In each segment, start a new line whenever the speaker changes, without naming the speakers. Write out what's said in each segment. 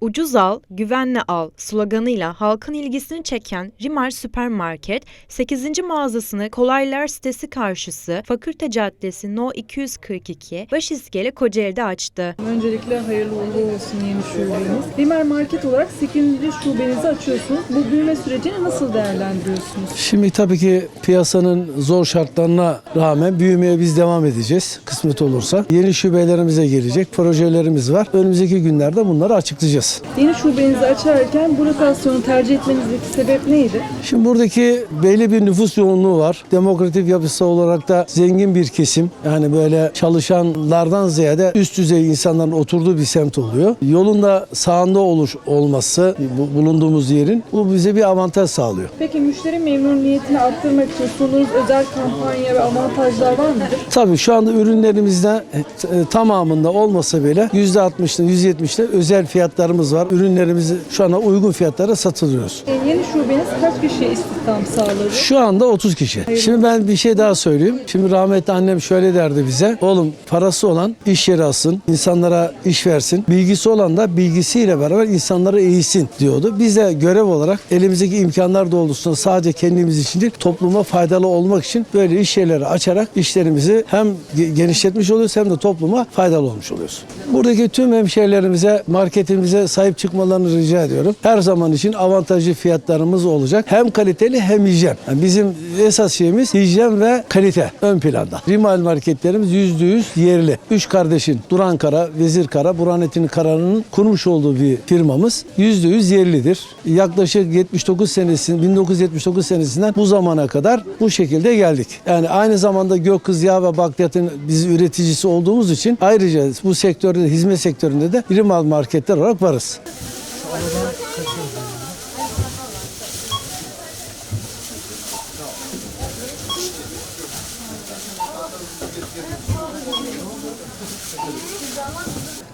Ucuz al, güvenle al sloganıyla halkın ilgisini çeken Rimar Süpermarket, 8. mağazasını Kolaylar sitesi karşısı Fakülte Caddesi No 242 Başiskele Kocaeli'de açtı.
Öncelikle hayırlı uğurlu olsun yeni şubeniz. Limer Market olarak 8. şubenizi açıyorsunuz. Bu büyüme sürecini nasıl değerlendiriyorsunuz?
Şimdi tabii ki piyasanın zor şartlarına rağmen büyümeye biz devam edeceğiz kısmet olursa. Yeni şubelerimize gelecek projelerimiz var. Önümüzdeki günlerde bunları açıklayacağız.
Yeni şubenizi açarken bu lokasyonu tercih etmenizdeki sebep neydi?
Şimdi buradaki belli bir nüfus yoğunluğu var. Demokratik yapısı olarak da zengin bir kesim. Yani böyle çalışanlardan ziyade üst düzey insanların oturduğu bir semt oluyor. Yolun da sağında oluş olması bu- bulunduğumuz yerin bu bize bir avantaj sağlıyor.
Peki müşteri memnuniyetini arttırmak için sunduğunuz özel kampanya ve avantajlar var mıdır?
Tabii şu anda ürünlerimizde e, e, tamamında olmasa bile %60'lı %70'de özel fiyatlarımız var. Ürünlerimizi şu anda uygun fiyatlara satılıyoruz.
E, Yeni şubeniz kaç kişiye istihdam sağladı?
Şu anda 30 kişi. Şimdi ben bir şey daha söyleyeyim. Şimdi rahmetli annem şöyle derdi bize. Oğlum parası olan iş yeri alsın, insanlara iş versin. Bilgisi olan da bilgisiyle beraber insanları eğitsin diyordu. Biz de görev olarak elimizdeki imkanlar doğrultusunda sadece kendimiz için değil, topluma faydalı olmak için böyle iş yerleri açarak işlerimizi hem ge- genişletmiş oluyoruz hem de topluma faydalı olmuş oluyoruz. Buradaki tüm hemşehrilerimize, marketimize sahip çıkmalarını rica ediyorum. Her zaman için avantajlı fiyatlarımız olacak. Hem kaliteli hem hijyen. Yani bizim esas şeyimiz hijyen ve kalite ön planda. Rimal marketlerimiz %100 yerli. Üç kardeşin Duran Kara, Vezir Kara, Burhanettin Kara'nın kurmuş olduğu bir firmamız. %100 yerlidir. Yaklaşık 79 senesi, 1979 senesinden bu zamana kadar bu şekilde geldik. Yani aynı zamanda Gökkız Yağ ve Bakliyat'ın biz üreticisi olduğumuz için ayrıca bu sektörde, hizmet sektöründe de Rimal marketler olarak varız alırız. Şu araba kaçırdı. Thank you.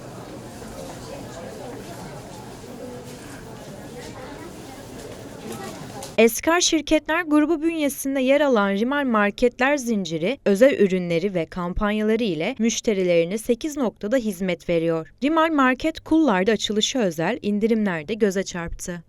Eskar Şirketler grubu bünyesinde yer alan Rimal Marketler zinciri, özel ürünleri ve kampanyaları ile müşterilerine 8 noktada hizmet veriyor. Rimal Market kullarda açılışı özel indirimlerde göze çarptı.